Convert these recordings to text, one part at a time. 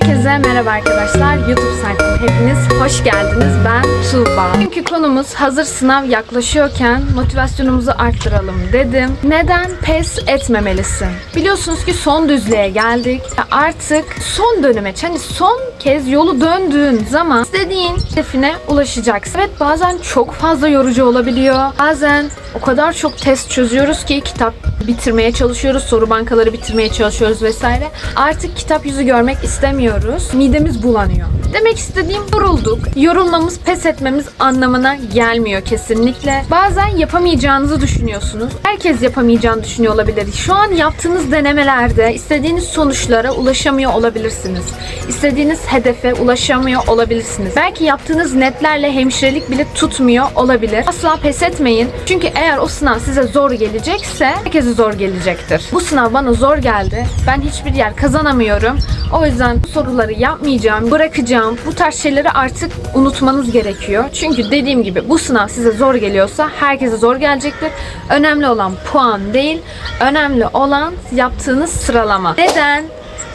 Herkese merhaba arkadaşlar. YouTube sayfama hepiniz hoş geldiniz. Ben Tuğba. Bugünkü konumuz hazır sınav yaklaşıyorken motivasyonumuzu arttıralım dedim. Neden pes etmemelisin? Biliyorsunuz ki son düzlüğe geldik. Artık son döneme, hani son kez yolu döndüğün zaman istediğin hedefine ulaşacaksın. Evet bazen çok fazla yorucu olabiliyor. Bazen o kadar çok test çözüyoruz ki kitap bitirmeye çalışıyoruz, soru bankaları bitirmeye çalışıyoruz vesaire. Artık kitap yüzü görmek istemiyoruz. Midemiz bulanıyor. Demek istediğim yorulduk. Yorulmamız, pes etmemiz anlamına gelmiyor kesinlikle. Bazen yapamayacağınızı düşünüyorsunuz. Herkes yapamayacağını düşünüyor olabilir. Şu an yaptığınız denemelerde istediğiniz sonuçlara ulaşamıyor olabilirsiniz. İstediğiniz hedefe ulaşamıyor olabilirsiniz. Belki yaptığınız netlerle hemşirelik bile tutmuyor olabilir. Asla pes etmeyin. Çünkü eğer o sınav size zor gelecekse herkese zor gelecektir. Bu sınav bana zor geldi. Ben hiçbir yer kazanamıyorum. O yüzden bu soruları yapmayacağım, bırakacağım. Bu tarz şeyleri artık unutmanız gerekiyor. Çünkü dediğim gibi bu sınav size zor geliyorsa herkese zor gelecektir. Önemli olan puan değil, önemli olan yaptığınız sıralama. Neden?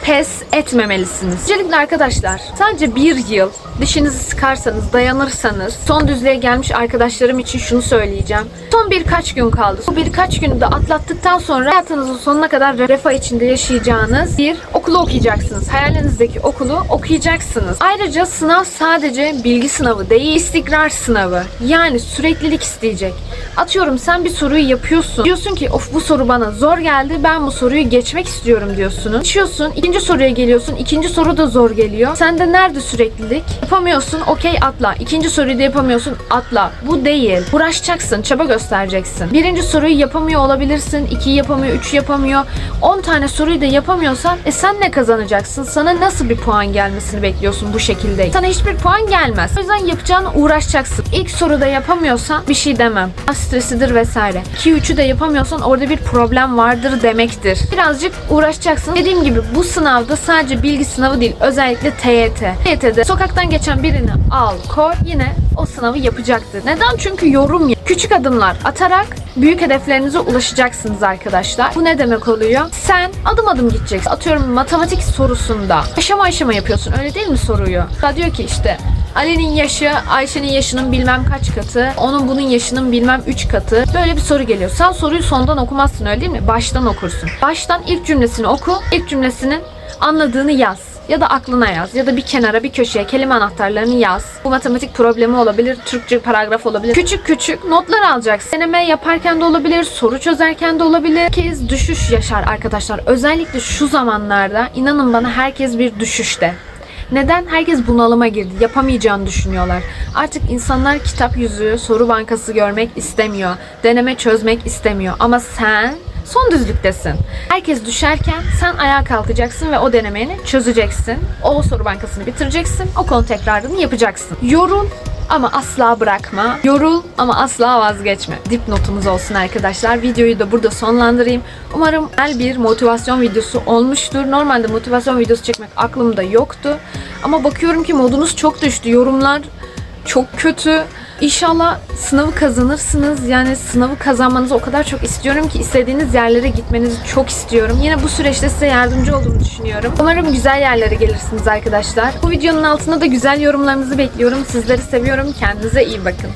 Pes etmemelisiniz. Öncelikle arkadaşlar sadece bir yıl dişinizi sıkarsanız, dayanırsanız son düzlüğe gelmiş arkadaşlarım için şunu söyleyeceğim. Son birkaç gün kaldı. Bu birkaç günü de atlattıktan sonra hayatınızın sonuna kadar refah içinde yaşayacağınız bir okulu okuyacaksınız. Hayalinizdeki okulu okuyacaksınız. Ayrıca sınav sadece bilgi sınavı değil, istikrar sınavı. Yani süreklilik isteyecek. Atıyorum sen bir soruyu yapıyorsun. Diyorsun ki of bu soru bana zor geldi. Ben bu soruyu geçmek istiyorum diyorsun. Geçiyorsun. ikinci soruya geliyorsun. ikinci soru da zor geliyor. Sende nerede süreklilik? Yapamıyorsun. Okey atla. İkinci soruyu da yapamıyorsun. Atla. Bu değil. Uğraşacaksın. Çaba göstereceksin. Birinci soruyu yapamıyor olabilirsin. ikiyi yapamıyor. Üçü yapamıyor. 10 tane soruyu da yapamıyorsan e sen ne kazanacaksın? Sana nasıl bir puan gelmesini bekliyorsun bu şekilde? Sana hiçbir puan gelmez. O yüzden yapacağını uğraşacaksın. İlk soruda yapamıyorsan bir şey demem. Stresidir vesaire. 2-3'ü de yapamıyorsan orada bir problem vardır demektir. Birazcık uğraşacaksın. Dediğim gibi bu sınavda sadece bilgi sınavı değil. Özellikle TYT. TYT'de sokaktan geçen birini al, koy yine o sınavı yapacaktır. Neden? Çünkü yorum ya. Küçük adımlar atarak büyük hedeflerinize ulaşacaksınız arkadaşlar. Bu ne demek oluyor? Sen adım adım gideceksin. Atıyorum matematik sorusunda aşama aşama yapıyorsun. Öyle değil mi soruyu? Da diyor ki işte Ali'nin yaşı Ayşe'nin yaşının bilmem kaç katı, onun bunun yaşının bilmem 3 katı. Böyle bir soru geliyor. Sen soruyu sondan okumazsın öyle değil mi? Baştan okursun. Baştan ilk cümlesini oku, ilk cümlesinin anladığını yaz ya da aklına yaz ya da bir kenara bir köşeye kelime anahtarlarını yaz. Bu matematik problemi olabilir, Türkçe paragraf olabilir. Küçük küçük notlar alacaksın. Deneme yaparken de olabilir, soru çözerken de olabilir. Herkes düşüş yaşar arkadaşlar. Özellikle şu zamanlarda inanın bana herkes bir düşüşte. Neden? Herkes bunalıma girdi. Yapamayacağını düşünüyorlar. Artık insanlar kitap yüzü, soru bankası görmek istemiyor. Deneme çözmek istemiyor. Ama sen son düzlüktesin. Herkes düşerken sen ayağa kalkacaksın ve o denemeni çözeceksin. O soru bankasını bitireceksin. O konu tekrarını yapacaksın. Yorul ama asla bırakma. Yorul ama asla vazgeçme. Dipnotumuz olsun arkadaşlar. Videoyu da burada sonlandırayım. Umarım güzel bir motivasyon videosu olmuştur. Normalde motivasyon videosu çekmek aklımda yoktu. Ama bakıyorum ki modunuz çok düştü. Yorumlar çok kötü. İnşallah sınavı kazanırsınız. Yani sınavı kazanmanızı o kadar çok istiyorum ki istediğiniz yerlere gitmenizi çok istiyorum. Yine bu süreçte size yardımcı olduğumu düşünüyorum. Umarım güzel yerlere gelirsiniz arkadaşlar. Bu videonun altına da güzel yorumlarınızı bekliyorum. Sizleri seviyorum. Kendinize iyi bakın.